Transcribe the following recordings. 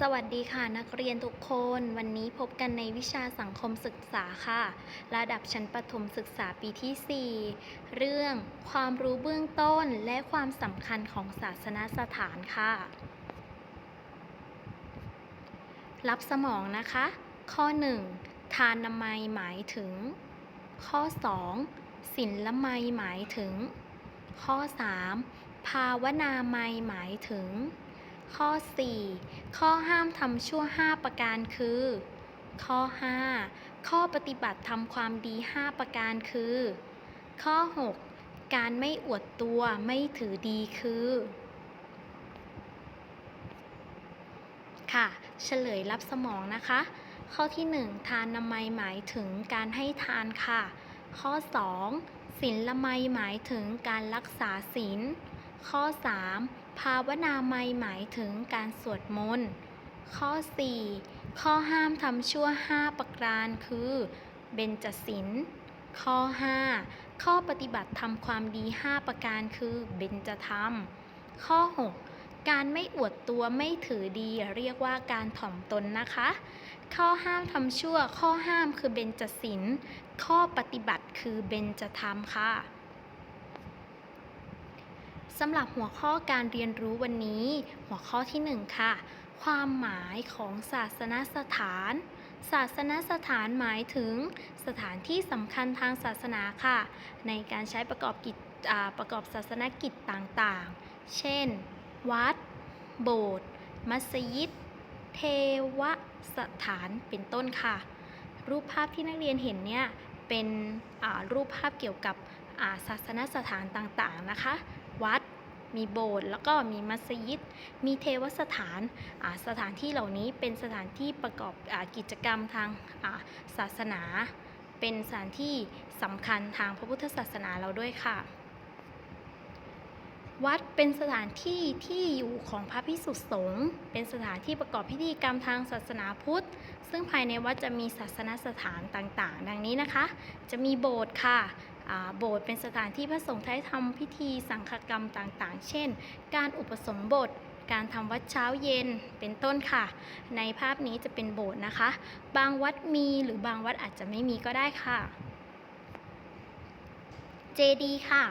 สวัสดีค่ะนักเรียนทุกคน วันนี้พบกันในวิชาสังคมศึกษาค่ะ ระดับชั้นประถมศึกษาปีที่ 4 เรื่องความรู้เบื้องต้นและความสำคัญของศาสนสถานค่ะ รับสมองนะคะ ข้อ 1 ทานนามัยหมายถึง ข้อ 2 ศิลละไมยหมายถึง ข้อ 3 ภาวนามัยหมายถึง ข้อ 4 ข้อห้ามทำชั่ว 5 ประการคือ ข้อ 5 ข้อปฏิบัติทำความดี 5 ประการคือ ข้อ 6 การไม่อวดตัวไม่ถือดีคือ ค่ะ เฉลยรับสมองนะคะ ข้อที่ 1 ทานนามัยหมายถึงการให้ทานค่ะ ข้อ 2ศีลละไมหมายถึงการรักษาศีลข้อ 3 ภาวนาไมหมายถึงการสวดมนต์ ข้อ 4 ข้อห้ามทำชั่ว 5 ประการคือ เบญจศีล ข้อ 5 ข้อปฏิบัติทำความดี 5 ประการคือ เบญจธรรม ข้อ 6 การไม่อวดตัวไม่ถือดีเรียกว่าการถ่อมตนนะคะ ข้อห้ามทำชั่ว ข้อห้ามคือเบญจศีล ข้อปฏิบัติคือเบญจธรรมค่ะ สำหรับหัวข้อการเรียนรู้วันนี้ หัวข้อที่ 1 ค่ะ ความหมายของศาสนสถาน ศาสนสถานหมายถึงสถานที่สำคัญทางศาสนาค่ะ ในการใช้ประกอบกิจประกอบศาสนกิจต่างๆ เช่น วัด โบสถ์ มัสยิด เทวสถาน เป็นต้นค่ะ รูปภาพที่นักเรียนเห็นเนี่ยเป็นรูปภาพเกี่ยวกับศาสนสถานต่างๆนะคะ วัด มีโบสถ์แล้วก็มีมัสยิด มีเทวสถานสถานที่เหล่านี้เป็นสถานที่ประกอบอกิจกรรมทางาศาสนา เป็นสถานที่สำคัญทางพระพุทธศาสนาเราด้วยค่ะวัดเป็นสถานที่ที่อยู่ของพระพิสุสงฆ์ เป็นสถานที่ประกอบพิธีกรรมทางศาสนาพุทธ ซึ่งภายในวัดจะมีศาสนสถานต่างๆ ดังนี้นะคะ จะมีโบสถ์ค่ะ โบสถ์เป็นสถานที่พระสงฆ์ใช้ทำพิธีสังฆกรรมต่างๆ เช่น การอุปสมบท การทำวัดเช้าเย็นเป็นต้นค่ะ ในภาพนี้จะเป็นโบสถ์นะคะ บางวัดมีหรือบางวัดอาจจะไม่มีก็ได้ค่ะ เจดีย์ค่ะ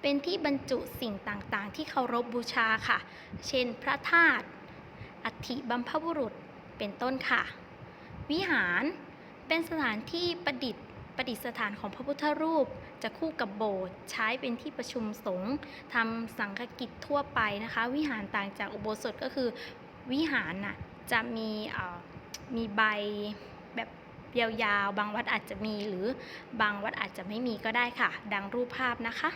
เป็นที่บรรจุสิ่งต่างๆ ที่เคารพบบูชาค่ะ เช่น พระธาตุ อัฐิบัมพบุรุษ เป็นต้นค่ะ วิหาร เป็นสถานที่ประดิษฐ์ ประดิษฐานของพระพุทธรูป จะคู่กับโบสถ์ใช้เป็นที่ประชุมสงฆ์ทำสังฆกิจทั่วไปนะคะ วิหารต่างจากอุโบสถก็คือวิหารน่ะจะมีมีใบแบบยาวๆ บางวัดอาจจะมีหรือบางวัดอาจจะไม่มีก็ได้ค่ะ ดังรูปภาพนะคะ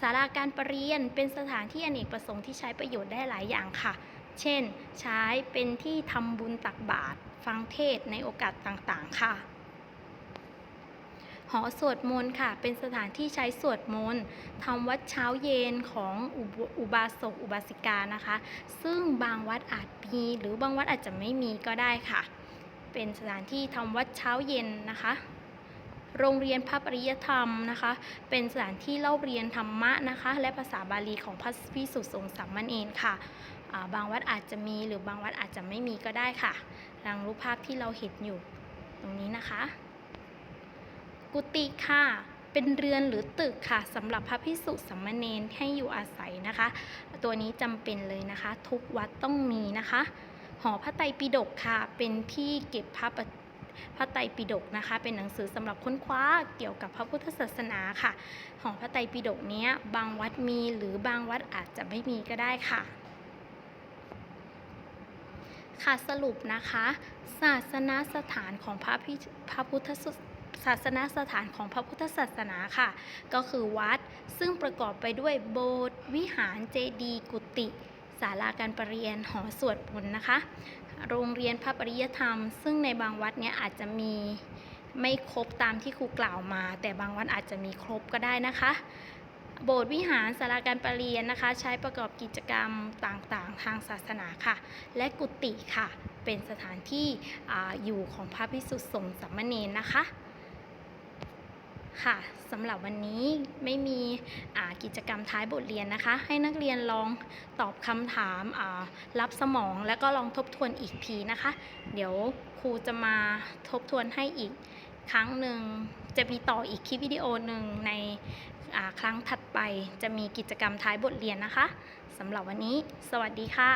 ศาลาการประเรียนเป็นสถานที่อเนกประสงค์ที่ใช้ประโยชน์ได้หลายอย่างค่ะ เช่น ใช้เป็นที่ทำบุญตักบาตรฟังเทศในโอกาสต่างๆ ค่ะ หอสวดมนต์ค่ะ เป็นสถานที่ใช้สวดมนต์ทำวัดเช้าเย็นของอุบาสกอุบาสิกานะคะ ซึ่งบางวัดอาจมีหรือบางวัดอาจจะไม่มีก็ได้ค่ะ เป็นสถานที่ทำวัดเช้าเย็นนะคะโรงเรียนพระปริยธรรมนะคะ เป็นสถานที่เล่าเรียนธรรมะนะคะ และภาษาบาลีของพระพิสุสงฆ์สามเณรค่ะ บางวัดอาจจะมีหรือบางวัดอาจจะไม่มีก็ได้ค่ะดังรูปภาพที่เราเห็นอยู่ตรงนี้นะคะ กุฏิค่ะเป็นเรือนหรือตึกค่ะสำหรับพระพิสุสามเณรให้อยู่อาศัยนะคะ ตัวนี้จำเป็นเลยนะคะ ทุกวัดต้องมีนะคะหอพระไตรปิฎกค่ะ เป็นที่เก็บพระพระไตรปิฎกนะคะ เป็นหนังสือสำหรับค้นคว้าเกี่ยวกับพระพุทธศาสนาค่ะหอพระไตรปิฎกเนี้ยบางวัดมีหรือบางวัดอาจจะไม่มีก็ได้ค่ะ ค่ะสรุปนะคะ ศาสนสถานของพระพิพระพุทธศาสนสถานของพระพุทธศาสนาค่ะ ก็คือวัดซึ่งประกอบไปด้วยโบสถ์วิหารเจดีย์กุฏิศาลาการประเรียนหอสวดมนต์นะคะ โรงเรียนพระปริยธรรม ซึ่งในบางวัดเนี้ยอาจจะมีไม่ครบตามที่ครูกล่าวมา แต่บางวัดอาจจะมีครบก็ได้นะคะ โบสถ์วิหารศาลาการประเรียนนะคะ ใช้ประกอบกิจกรรมต่างๆ ทางศาสนาค่ะ และกุฏิค่ะ เป็นสถานที่ออยู่ของพระพิสุสงฆ์สามเณรนะคะค่ะสำหรับวันนี้ไม่มีกิจกรรมท้ายบทเรียนนะคะ ให้นักเรียนลองตอบคำถามารับสมองแล้วก็ลองทบทวนอีกทีนะคะ เดี๋ยวครูจะมาทบทวนให้อีก ครั้งหนึ่งจะมีต่ออีกคลิปวิดีโอหนึ่งในครั้งถัดไปจะมีกิจกรรมท้ายบทเรียนนะคะสำหรับวันนี้ สวัสดีค่ะ